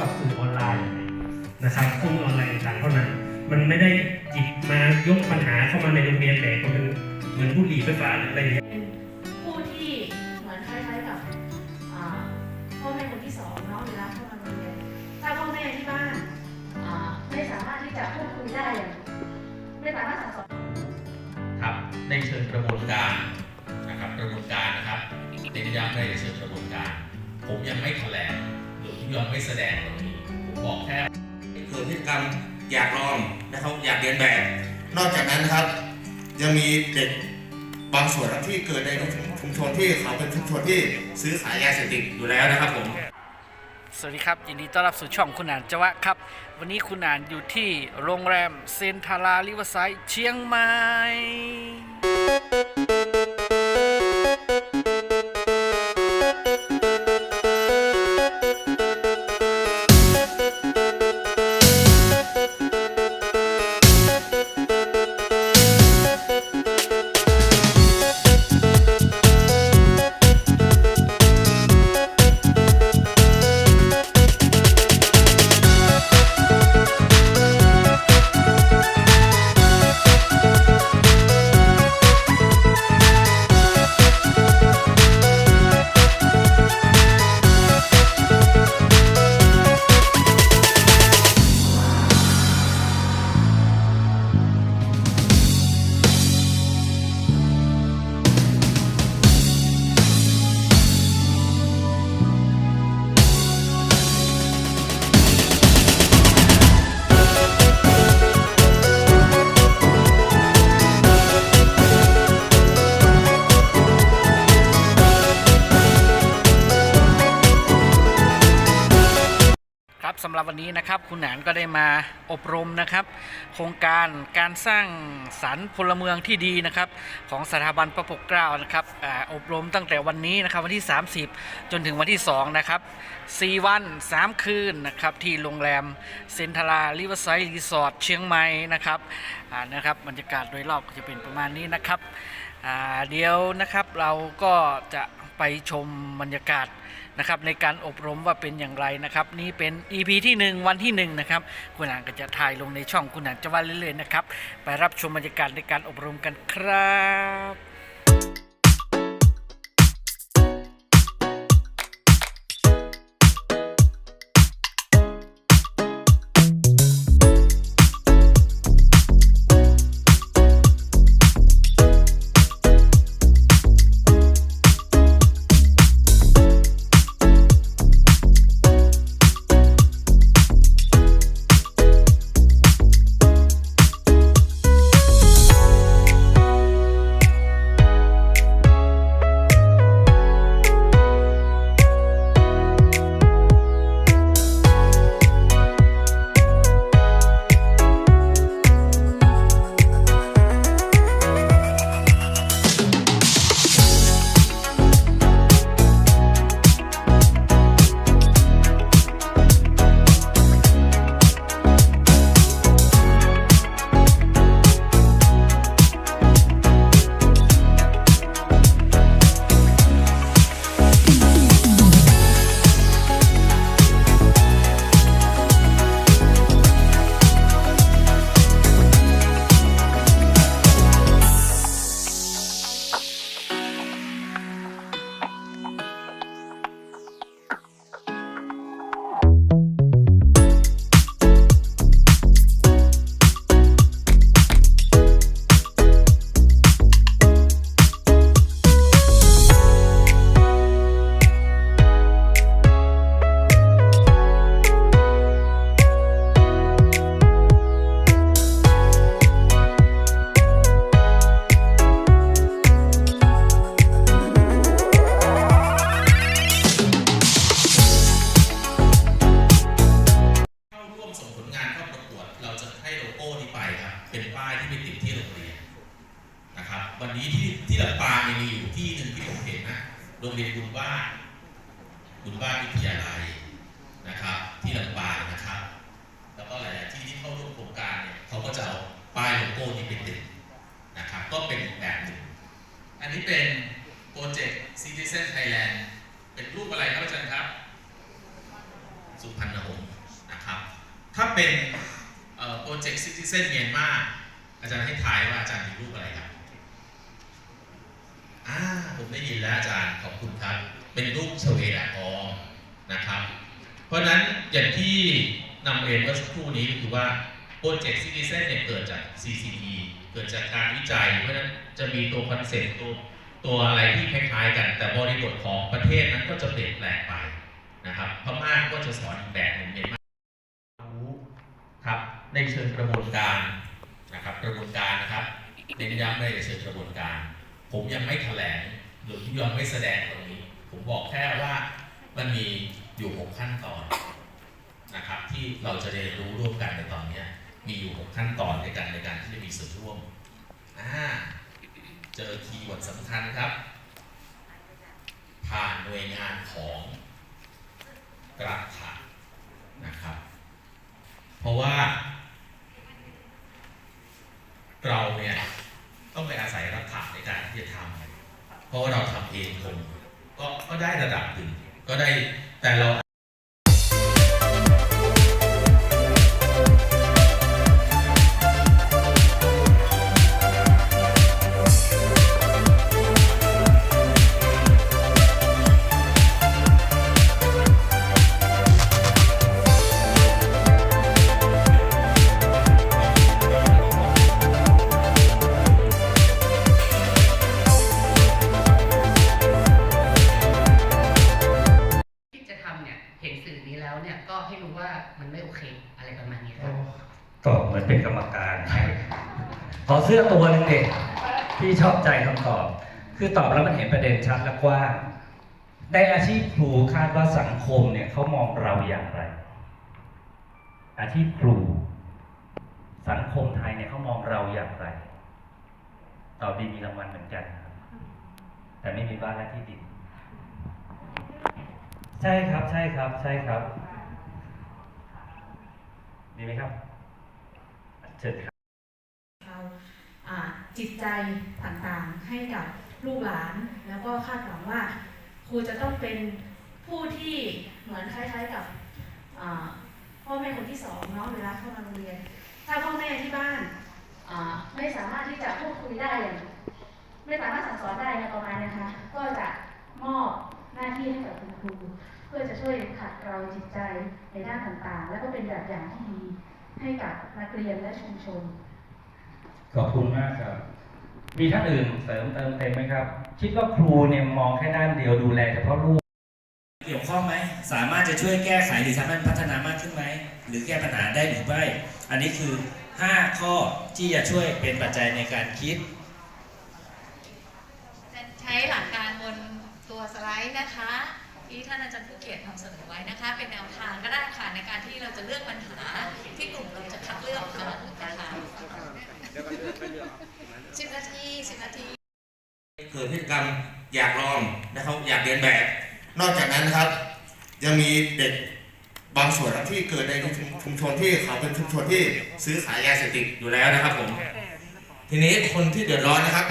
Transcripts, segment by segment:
กับสื่อออนไลน์นะครับข้อมูลออนไลน์ต่างเท่านั้น มันไม่ได้หยิบมายกปัญหาเข้ามาในโรงเรียนแบบมันเป็นเหมือนบุหรี่ไฟฟ้าหรืออะไรเงี้ยเป็นผู้ที่เหมือนคล้ายๆกับพ่อแม่คนที่สองเนาะเวลาเข้ามาโรงเรียนถ้าพ่อแม่ที่บ้านไม่สามารถที่จะพูดคุยได้อย่างไม่สามารถสั่งสอนครับในเชิงกระบวนการนะครับกระบวนการนะครับเน้นย้ำในเชิงกระบวนการ ผมยังไม่แถลง ยังไม่แสดงตรงนี้ผมบอกแค่เกิดพฤติกรรมอยากลองนะครับอยากเรียนแบบ นอกจากนั้นนะครับ ยังมีเด็กบางส่วนที่เกิดในชุมชนที่เขาเป็นชุมชนที่ซื้อขายยาเสพติดอยู่แล้วนะครับผม สวัสดีครับ ยินดีต้อนรับสู่ช่องคุณอ่านจวะครับ วันนี้คุณอ่านอยู่ที่โรงแรมเซนทาราลิเวอร์ไซด์เชียงใหม่ำหรับวันนี้นะครับ คุณหนานก็ได้มาอบรมนะครับ โครงการการสร้างสรรค์พลเมืองที่ดีนะครับ ของสถาบันพระปกเกล้านะครับออบรมตั้งแต่วันนี้นะครับวันที่ 30 จนถึงวันที่ 2 นะครับ 4 วัน 3 คืนนะครับ ที่โรงแรมเซนทาราริเวอร์ไซด์รีสอร์ทเชียงใหม่นะครับนะครับบรรยากาศโดยรอบก็จะเป็นประมาณนี้นะครับเดี๋ยวนะครับเราก็จะไปชมบรรยากาศ นะครับในการอบรมว่าเป็นอย่างไรนะครับ นี่เป็น EP ที่ 1 วันที่ 1 นะครับ คุณอ่านก็จะถ่ายลงในช่องคุณอ่านจะว่าเรื่อยๆนะครับ ไปรับชมบรรยากาศในการอบรมกันครับ โรงเรียนบุญบ้านบุญบ้านวิทยาลัยนะครับ ที่ลำปางนะครับ แล้วก็หลาย ๆ ที่ที่เข้าร่วมโครงการเนี่ยเขาก็จะเอาป้ายโลโก้นี้ไปติดนะครับ ก็เป็นอีกแบบหนึ่ง อันนี้เป็นโปรเจกต์ Citizen Thailand เป็นรูปอะไรครับอาจารย์ครับ สุพรรณหงส์นะครับ ถ้าเป็นโปรเจกต์ซิติเซนเมียนมาอาจารย์ให้ทายว่าอาจารย์มีรูปอะไรครับอ่า ผมได้ยินแล้วอาจารย์ขอบคุณครับ เป็นรูปชเวดากองนะครับ เพราะฉะนั้นอย่างที่นำเรียนเมื่อสักครู่นี้ก็คือว่าโปรเจกต์ซิติเซนเนี่ยเกิดจาก CCT เกิดจากการวิจัย เพราะฉะนั้นจะมีตัวคอนเซ็ปต์ตัวตัวอะไรที่คล้ายๆกัน แต่บริบทของประเทศนั้นก็จะเปลี่ยนแปลงไปนะครับพม่าก็จะสอนอีกแบบหนึ่งเมียนมารู้ครับในเชิงกระบวนการนะครับกระบวนการนะครับเน้นย้ำในเชิงกระบวนการ ผมยังไม่แถลง หรือยังไม่แสดงตรงนี้ ผมบอกแค่ว่ามันมีอยู่ 6 ขั้นตอนนะครับ ที่เราจะเรียนรู้ร่วมกันในตอนนี้มีอยู่ 6 ขั้นตอนในการในการที่จะมีส่วนร่วมอ่าเจอคีย์เวิร์ดสำคัญครับ ผ่านหน่วยงานของกระถานะครับ เพราะว่า เราเนี่ย ต้องไปอาศัยรัฐาในการที่จะทำเพราะว่าเราทำ เองคงก็ก็ได้ระดับหนึ่งก็ได้แต่เรา ตอบเหมือนเป็นกรรมการขอเสื้อตัวหนึงเด็กที่ชอบใจคำตอบ คือตอบแล้วมันเห็นประเด็นชัดและกว้างในอาชีพครูคาดว่าสังคมเนี่ยเขามองเราอย่างไร อาชีพครู สังคมไทยเนี่ยเขามองเราอย่างไร ตอบดีมีรางวัลเหมือนกัน แต่ไม่มีบ้านและที่ดิน ใช่ครับ ใช่ครับ ใช่ครับ ดีไหมครับ เชิญครับเราจิตใจต่างๆให้กับลูกหลาน แล้วก็คาดหวังว่าครูจะต้องเป็นผู้ที่เหมือนคล้ายๆกับพ่อแม่คนที่สองเนาะเวลาเข้ามาโรงเรียน ถ้าพ่อแม่ที่บ้านไม่สามารถที่จะพูดคุยได้ ไม่สามารถสั่งสอนได้ในประมาณนะคะ ก็จะมอบหน้าที่ให้กับคุณครู เพื่อจะช่วยขัดเกลาจิตใจในด้านต่างๆ แล้วก็เป็นแบบอย่างที่ดี ให้กับนักเรียนและชุมชน ขอบคุณมากครับ มีท่านอื่นเสริมเติมเต็มไหมครับ คิดว่าครูเนี่ยมองแค่ด้านเดียวดูแลเฉพาะลูก เกี่ยวข้องไหม สามารถจะช่วยแก้ไขหรือทำให้มันพัฒนามากขึ้นไหม หรือแก้ปัญหาได้หรือไม่ อันนี้คือ 5 ข้อที่จะช่วยเป็นปัจจัยในการคิด ใช้หลักการบนตัวสไลด์นะคะ ที่ท่านอาจารย์ผู้เกียรตินำเสนอไว้นะคะ เป็นแนวทางก็ได้ค่ะในการที่เราจะเลือกปัญหาที่กลุ่มเราจะคัดเลือกกันนะคะสิบนาทีสิบนาทีเกิดพฤติกรรมอยากลองนะครับอยากเรียนแบบ นอกจากนั้นนะครับ ยังมีเด็กบางส่วนครับที่เกิดในชุมชนที่เขาเป็นชุมชนที่ซื้อขายยาเสพติดอยู่แล้วนะครับผมทีนี้คนที่เดือดร้อนนะครับ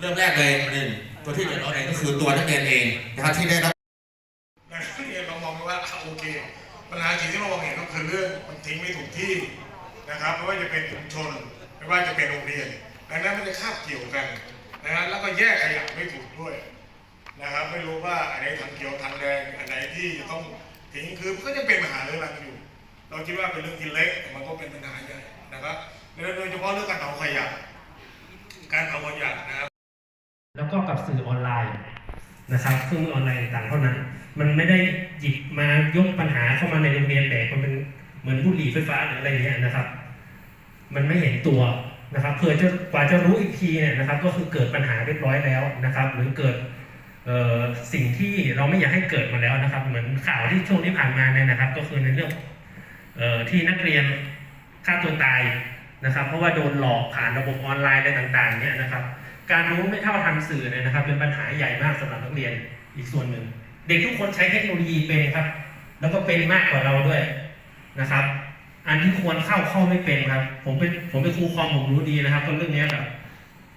เริ่มแรกเลยหนึ่งตัวที่เดือดร้อนเองก็คือตัวนักเรียนเองนะครับที่ได้รับ นักเรียนเรามองว่าอะ โอเค ปัญหาจริงที่เรามองเห็นก็คือเรื่องมันทิ้งไม่ถูกที่นะครับไม่ว่าจะเป็นชุมชน ไม่ว่าจะเป็นโรงเรียนดังนั้นมันจะคาบเกี่ยวกันนะฮะแล้วก็แยกขยะไม่ถูกด้วยนะครับไม่รู้ว่าอันไหนทางเขียวทางแดงอันไหนที่จะต้องทิ้งคือมันก็จะเป็นปัญหาเรื่องรังอยู่ เราคิดว่าเป็นเรื่องที่เล็กแต่มันก็เป็นปัญหาใหญ่นะครับโดยเฉพาะเรื่องการเผาขยะการเผาขยะนะครับแล้วก็กับสื่อออนไลน์นะครับเครื่งออนไลน์ต่างเท่านั้น มันไม่ได้หยิบมายกปัญหาเข้ามาในโรงเรียนแบบมันเป็นเหมือนบุหรี่ไฟฟ้าหรืออะไรเงี้ยนะครับ มันไม่เห็นตัวนะครับเพื่อจะกว่าจะรู้อีกทีเนี่ยนะครับ ก็คือเกิดปัญหาเรียบร้อยแล้วนะครับ หรือเกิดสิ่งที่เราไม่อยากให้เกิดมาแล้วนะครับ เหมือนข่าวที่ช่วงที่ผ่านมาเนี่ยนะครับ ก็คือในเรื่องออที่นักเรียนฆ่าตัวตายนะครับ เพราะว่าโดนหลอกผ่านระบบออนไลน์อะไรต่างๆเนี่ยนะครับ การรู้ไม่เท่าทันสื่อเนี่ยนะครับ เป็นปัญหาใหญ่มากสำหรับนักเรียนอีกส่วนหนึ่ง เด็กทุกคนใช้เทคโนโลยีเป็นครับ แล้วก็เป็นมากกว่าเราด้วยนะครับ อันที่ควรเข้าเข้าไม่เป็นครับ ผมเป็นผมเป็นครูคอมผมรู้ดีนะครับเรื่องนี้ยแบบ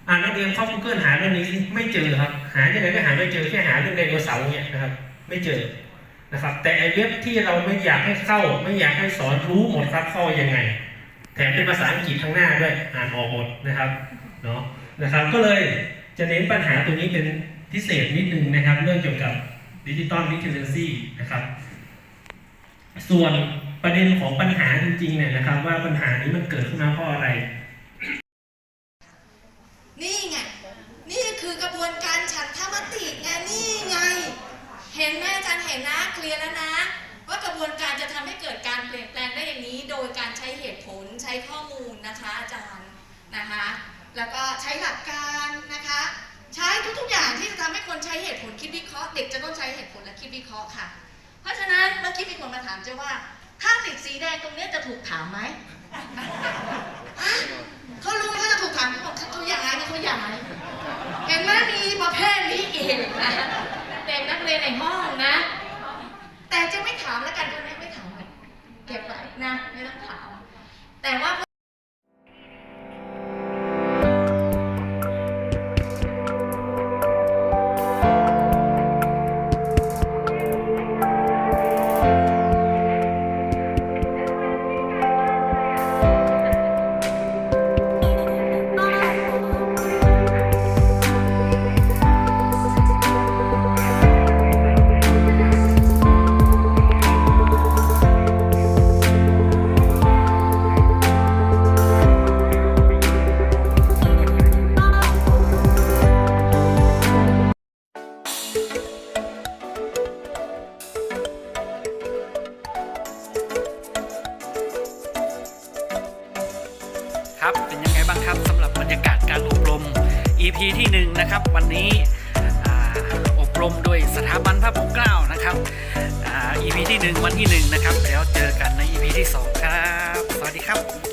อ่านนักเรียนเข้า Google หาเรื่องนี้ไม่เจอครับ หายังไงก็หาไม่เจอแค่หาเรื่องไดโนเสาร์เนี่ยนะครับ ไม่เจอนะครับ แต่ไอเว็บที่เราไม่อยากให้เข้า ไม่อยากให้สอนรู้หมดครับเข้ายังไง แถมเป็นภาษาอังกฤษข้างหน้าด้วยอ่านออกหมดนะครับเนาะนะครับ ก็เลยจะเน้นปัญหาตัวนี้เป็นพิเศษนิดนึงนะครับ เรื่องเกี่ยวกับ ดิจิตอลลิเทเรซีนะครับ ส่วนประเด็นของปัญหาจริงๆเนี่ยนะครับ ว่าปัญหานี้มันเกิดขึ้นมาเพราะอะไร นี่ไง นี่คือกระบวนการฉันทามติไงนี่ไง เห็นไหมอาจารย์เห็นนะเคลียร์แล้วนะ ว่ากระบวนการจะทำให้เกิดการเปลี่ยนแปลงได้อย่างนี้ โดยการใช้เหตุผลใช้ข้อมูลนะคะอาจารย์นะคะ แล้วก็ใช้หลักการนะคะ ใช้ทุกๆอย่างที่จะทำให้คนใช้เหตุผลคิดวิเคราะห์เด็กจะต้องใช้เหตุผลและคิดวิเคราะห์ค่ะ เพราะฉะนั้นเมื่อกี้มีคนมาถามเจ้าว่า ถ้าติดสีแดงตรงเนี้จะถูกถามไหมเขารู้เขาจะถูกถามเขาบอกเขาย้ายนะเขาย้ายเห็นไหมมีประเภทนี้อีกนะเด็กนักเรียนในห้องนะ แต่จะไม่ถามแล้วกันคนนี้ไม่ถามเก็บไว้นะไม่ต้องถามแต่ว่า EP ที่หนึ่งนะครับวันนี้อบรมโดยสถาบันพระปกเกล้านะครับอ่า EP ที่หนึ่งวันที่หนึ่งนะครับ แล้วเจอกันใน EP ที่สองครับ สวัสดีครับ